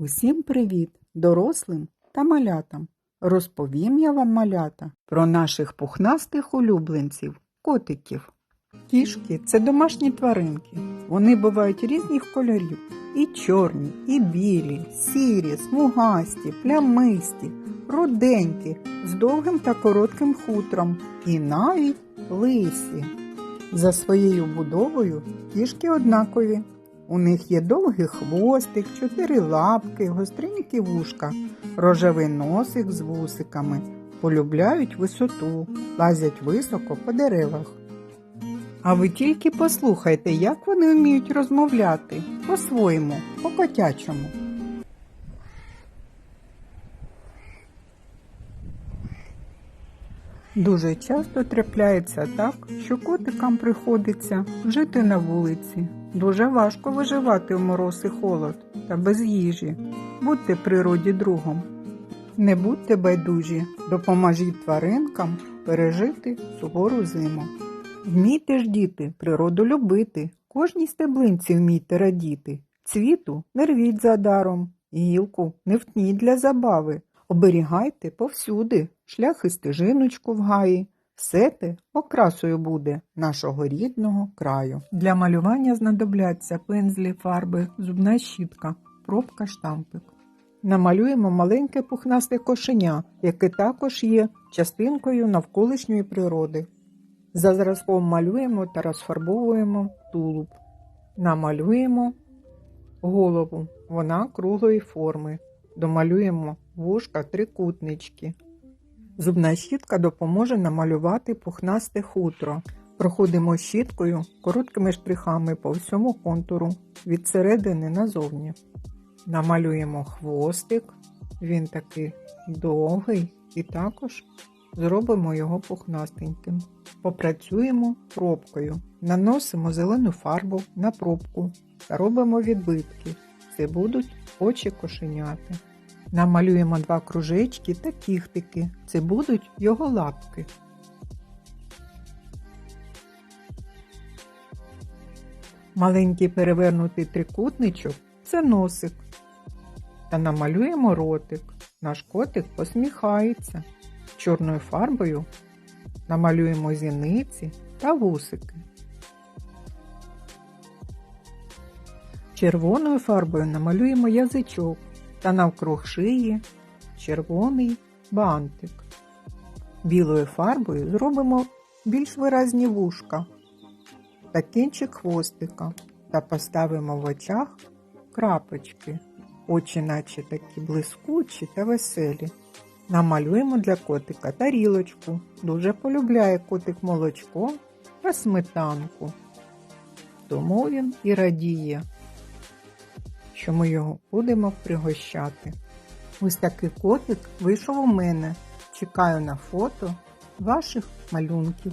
Усім привіт, дорослим та малятам. Розповім я вам малята про наших пухнастих улюбленців, котиків. Кішки це домашні тваринки. Вони бувають різних кольорів: і чорні, і білі, сірі, смугасті, плямисті, руденькі, з довгим та коротким хутром, і навіть лисі. За своєю будовою кішки однакові. У них є довгий хвостик, чотири лапки, гостренькі вушка, рожевий носик з вусиками, полюбляють висоту, лазять високо по деревах. А ви тільки послухайте, як вони вміють розмовляти по-своєму, по-котячому. Дуже часто трапляється так, що котикам приходиться жити на вулиці. Дуже важко виживати в мороз і холод та без їжі. Будьте природі другом. Не будьте байдужі, допоможіть тваринкам пережити сувору зиму. Вмійте ж, діти, природу любити, кожній стеблинці вмійте радіти. Цвіту не рвіть за даром, гілку не втніть для забави. Оберігайте повсюди, шлях і стежиночку в гаї. Все окрасою буде нашого рідного краю. Для малювання знадобляться пензлі, фарби, зубна щітка, пробка, штампик. Намалюємо маленьке пухнасте кошеня, яке також є частинкою навколишньої природи. За зразком малюємо та розфарбовуємо тулуб. Намалюємо голову, вона круглої форми. Домалюємо вушка трикутнички. Зубна щітка допоможе намалювати пухнасте хутро. Проходимо щіткою короткими штрихами по всьому контуру від середини назовні. Намалюємо хвостик, він такий довгий, і також зробимо його пухнастеньким. Попрацюємо пробкою, наносимо зелену фарбу на пробку та робимо відбитки. Це будуть очі кошеняти. Намалюємо два кружечки та кіхтики. Це будуть його лапки. Маленький перевернутий трикутничок це носик. Та намалюємо ротик. Наш котик посміхається. Чорною фарбою намалюємо зіниці та вусики. Червоною фарбою намалюємо язичок та навкруг шиї червоний бантик. Білою фарбою зробимо більш виразні вушка та кінчик хвостика та поставимо в очах крапочки, очі наче такі блискучі та веселі. Намалюємо для котика тарілочку. Дуже полюбляє котик молочко та сметанку. Тому він і радіє що ми його будемо пригощати. Ось такий котик вийшов у мене. Чекаю на фото ваших малюнків.